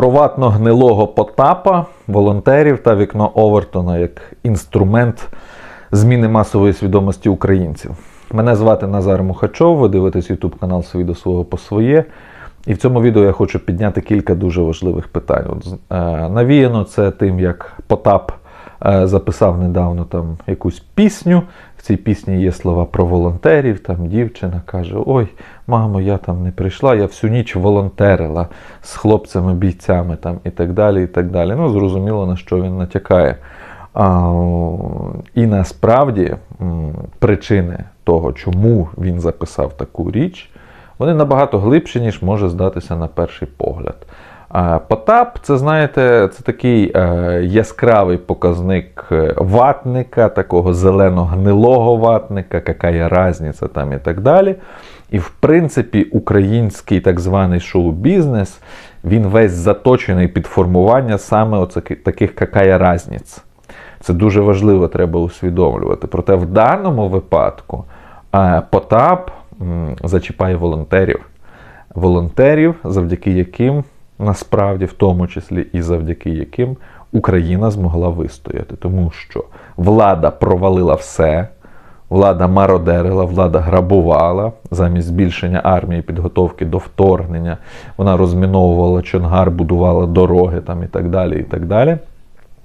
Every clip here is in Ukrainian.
Про ватно-гнилого Потапа, волонтерів та вікно Овертона як інструмент зміни масової свідомості українців. Мене звати Назар Мухачов, ви дивитесь YouTube канал «Свій до свого по своє. І в цьому відео я хочу підняти кілька дуже важливих питань. От, е, навіяно це тим, як Потап записав недавно там якусь пісню. В цій пісні є слова про волонтерів. Там дівчина каже: Ой, мамо, я там не прийшла, я всю ніч волонтерила з хлопцями-бійцями там і так далі. і так далі. Ну, зрозуміло, на що він натякає. А, і насправді причини того, чому він записав таку річ, вони набагато глибші, ніж може здатися на перший погляд. Потап, це знаєте, це такий е, яскравий показник е, ватника, такого зелено-гнилого ватника, яка є разниця там і так далі. І в принципі, український так званий шоу-бізнес, він весь заточений під формування саме таких какая разниць. Це дуже важливо, треба усвідомлювати. Проте в даному випадку е, Потап зачіпає волонтерів. Волонтерів, завдяки яким насправді, в тому числі і завдяки яким Україна змогла вистояти. Тому що влада провалила все, влада мародерила, влада грабувала замість збільшення армії, підготовки до вторгнення. Вона розміновувала Чонгар, будувала дороги там і так далі. і так далі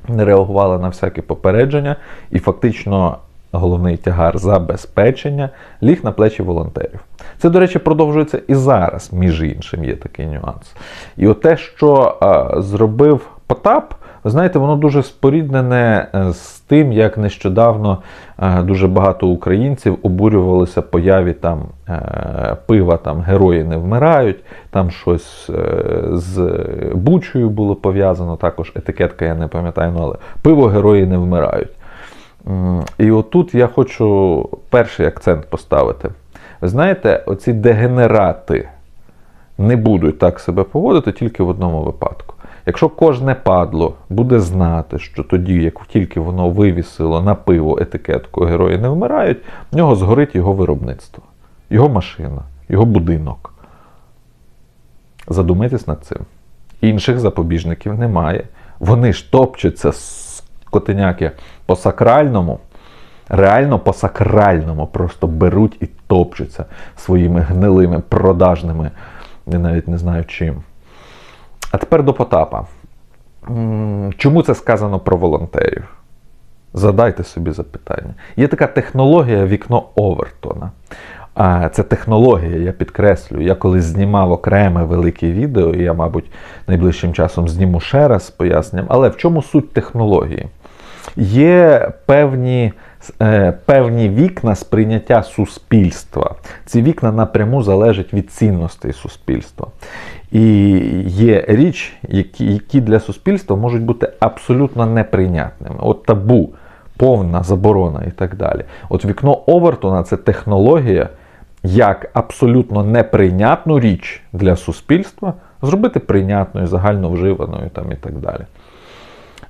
не реагувала на всякі попередження, і фактично головний тягар забезпечення ліг на плечі волонтерів. Це, до речі, продовжується і зараз, між іншим, є такий нюанс. І от те, що а, зробив Потап, ви знаєте, воно дуже споріднене е, з тим, як нещодавно е, дуже багато українців обурювалися появі там е, пива, там герої не вмирають, там щось е, з Бучою було пов'язано, також етикетка, я не пам'ятаю, ну, але пиво герої не вмирають. М, І отут я хочу перший акцент поставити. Ви знаєте, оці дегенерати не будуть так себе поводити тільки в одному випадку. Якщо кожне падло буде знати, що тоді, як тільки воно вивісило на пиво етикетку герої не вмирають, в нього згорить його виробництво, його машина, його будинок. Задумайтесь над цим. Інших запобіжників немає. Вони ж топчуться скотиняки по сакральному, реально по сакральному просто беруть і топчуться своїми гнилими, продажними, я навіть не знаю чим. А тепер до Потапа. Чому це сказано про волонтерів? Задайте собі запитання. Є така технологія вікно Овертона. Це технологія, я підкреслюю. Я колись знімав окреме велике відео, і я, мабуть, найближчим часом зніму ще раз з поясненням. Але в чому суть технології? Є певні, е, певні вікна сприйняття суспільства. Ці вікна напряму залежать від цінностей суспільства. І є річ, які, які для суспільства можуть бути абсолютно неприйнятними. От табу, повна заборона і так далі. От вікно Овертона це технологія, як абсолютно неприйнятну річ для суспільства зробити прийнятною, загальновживаною там і так далі.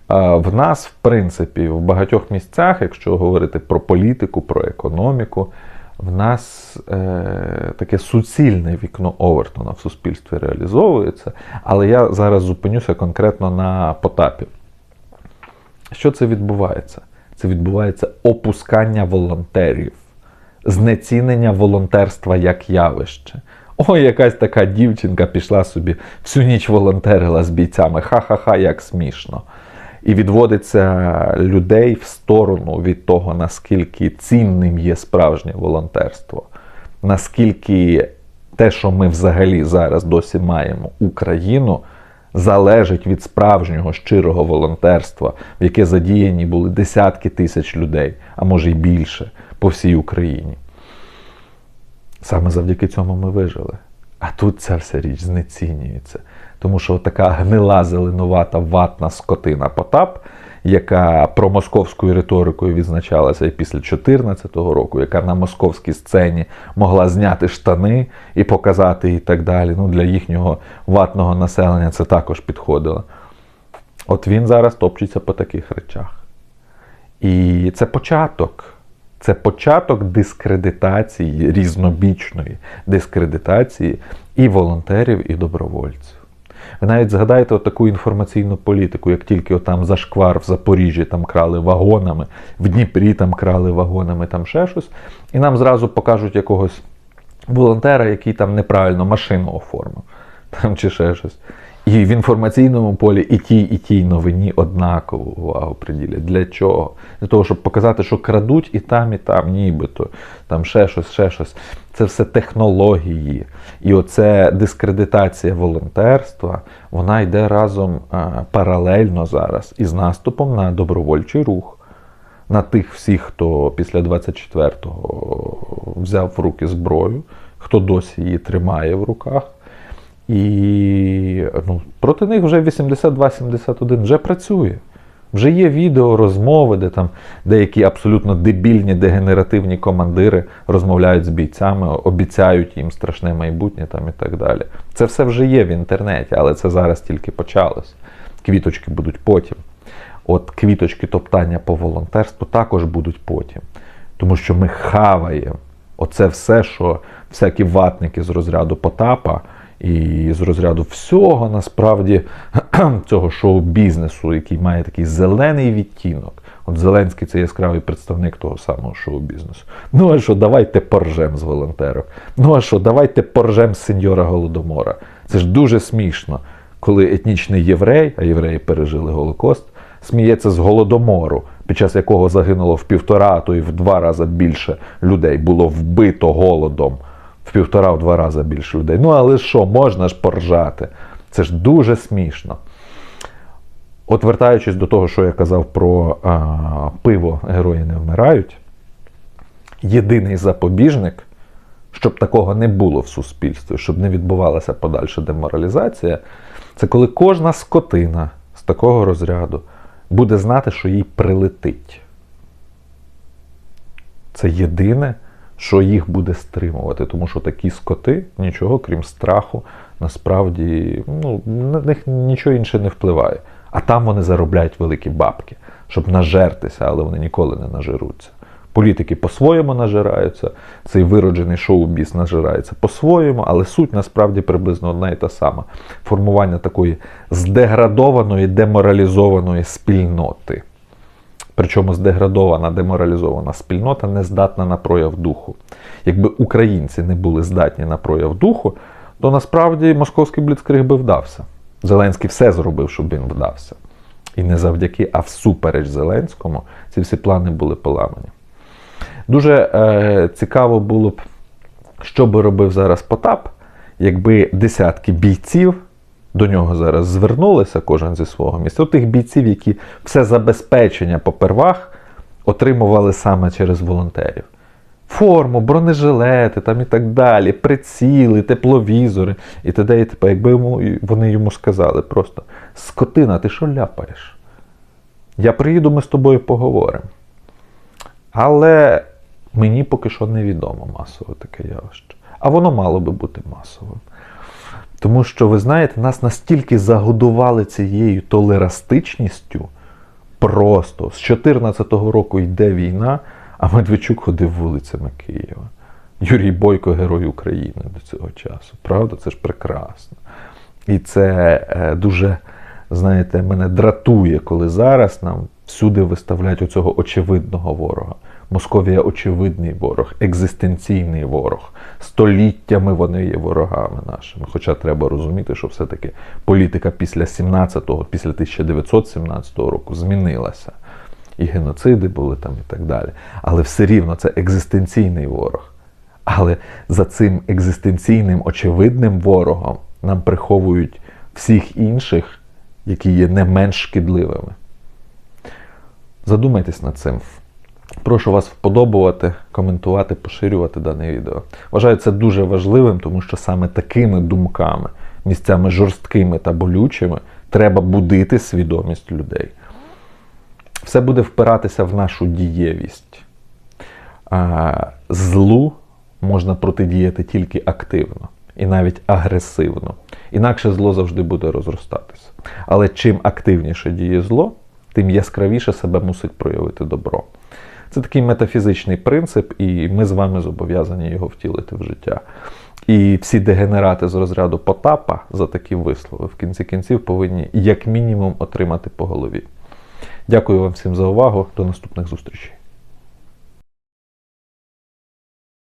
В нас, в принципі, в багатьох місцях, якщо говорити про політику, про економіку, в нас е, таке суцільне вікно Овертона в суспільстві реалізовується. Але я зараз зупинюся конкретно на Потапі. Що це відбувається? Це відбувається опускання волонтерів, знецінення волонтерства як явище. Ой, якась така дівчинка пішла собі всю ніч волонтерила з бійцями. Ха-ха-ха, як смішно. І відводиться людей в сторону від того, наскільки цінним є справжнє волонтерство, наскільки те, що ми взагалі зараз досі маємо Україну, залежить від справжнього щирого волонтерства, в яке задіяні були десятки тисяч людей, а може й більше по всій Україні. Саме завдяки цьому ми вижили. А тут ця вся річ знецінюється. Тому що така гнила, зеленувата, ватна скотина Потап, яка промосковською риторикою відзначалася і після 2014 року, яка на московській сцені могла зняти штани і показати і так далі. Ну, для їхнього ватного населення це також підходило. От він зараз топчеться по таких речах. І це початок. Це початок дискредитації, різнобічної дискредитації і волонтерів, і добровольців. Ви навіть згадаєте таку інформаційну політику, як тільки там зашквар в Запоріжжі там крали вагонами, в Дніпрі там крали вагонами, там ще щось, і нам зразу покажуть якогось волонтера, який там неправильно машину оформив, там чи ще щось. І в інформаційному полі і тій, і тій новині однакову увагу приділять. Для чого? Для того, щоб показати, що крадуть і там, і там, нібито, там ще щось, ще щось. Це все технології. І оце дискредитація волонтерства, вона йде разом паралельно зараз із наступом на добровольчий рух. На тих всіх, хто після 24-го взяв в руки зброю, хто досі її тримає в руках. І ну, проти них вже 82-71 вже працює. Вже є відео, розмови, де там деякі абсолютно дебільні, дегенеративні командири розмовляють з бійцями, обіцяють їм страшне майбутнє там і так далі. Це все вже є в інтернеті, але це зараз тільки почалось. Квіточки будуть потім. От квіточки топтання по волонтерству також будуть потім. Тому що ми хаваємо оце все, що всякі ватники з розряду Потапа. І з розряду всього насправді цього шоу-бізнесу, який має такий зелений відтінок. От Зеленський це яскравий представник того самого шоу-бізнесу. Ну а що, давайте поржем з волонтерок. Ну а що, давайте поржем з сеньора Голодомора. Це ж дуже смішно, коли етнічний єврей, а євреї пережили Голокост, сміється з голодомору, під час якого загинуло в півтора, а то і в два рази більше людей було вбито голодом в півтора-в два рази більше людей. Ну, але що, можна ж поржати? Це ж дуже смішно. От вертаючись до того, що я казав про а, пиво герої не вмирають, єдиний запобіжник, щоб такого не було в суспільстві, щоб не відбувалася подальша деморалізація, це коли кожна скотина з такого розряду буде знати, що їй прилетить. Це єдине, що їх буде стримувати, тому що такі скоти нічого, крім страху, насправді ну, на них нічого інше не впливає. А там вони заробляють великі бабки, щоб нажертися, але вони ніколи не нажируться. Політики по-своєму нажираються, цей вироджений шоу-біз нажирається по-своєму, але суть насправді приблизно одна і та сама. Формування такої здеградованої, деморалізованої спільноти. Причому здеградована, деморалізована спільнота не здатна на прояв духу. Якби українці не були здатні на прояв духу, то насправді московський бліцкриг би вдався. Зеленський все зробив, щоб він вдався. І не завдяки, а всупереч Зеленському ці всі плани були поламані. Дуже е, цікаво було б, що би робив зараз Потап, якби десятки бійців до нього зараз звернулися, кожен зі свого місця. От тих бійців, які все забезпечення попервах отримували саме через волонтерів. Форму, бронежилети там і так далі, приціли, тепловізори і т.д. і т.п. Якби йому, вони йому сказали просто: скотина, ти що ляпаєш? Я приїду, ми з тобою поговоримо. Але мені поки що невідомо масове таке явище. А воно мало би бути масовим. Тому що, ви знаєте, нас настільки загодували цією толерастичністю, просто з 2014 року йде війна, а Медведчук ходив вулицями Києва. Юрій Бойко герой України до цього часу. Правда, це ж прекрасно. І це е, дуже, знаєте, мене дратує, коли зараз нам всюди виставляють оцього очевидного ворога. Московія очевидний ворог, екзистенційний ворог. Століттями вони є ворогами нашими. Хоча треба розуміти, що все-таки політика після 17-го, після 1917 року змінилася. І геноциди були там і так далі. Але все рівно це екзистенційний ворог. Але за цим екзистенційним очевидним ворогом нам приховують всіх інших, які є не менш шкідливими. Задумайтесь над цим. Прошу вас вподобувати, коментувати, поширювати дане відео. Вважаю це дуже важливим, тому що саме такими думками, місцями жорсткими та болючими, треба будити свідомість людей. Все буде впиратися в нашу дієвість. Злу можна протидіяти тільки активно і навіть агресивно. Інакше зло завжди буде розростатися. Але чим активніше діє зло, тим яскравіше себе мусить проявити добро. Це такий метафізичний принцип, і ми з вами зобов'язані його втілити в життя. І всі дегенерати з розряду Потапа за такі вислови в кінці кінців повинні як мінімум отримати по голові. Дякую вам всім за увагу. До наступних зустрічей.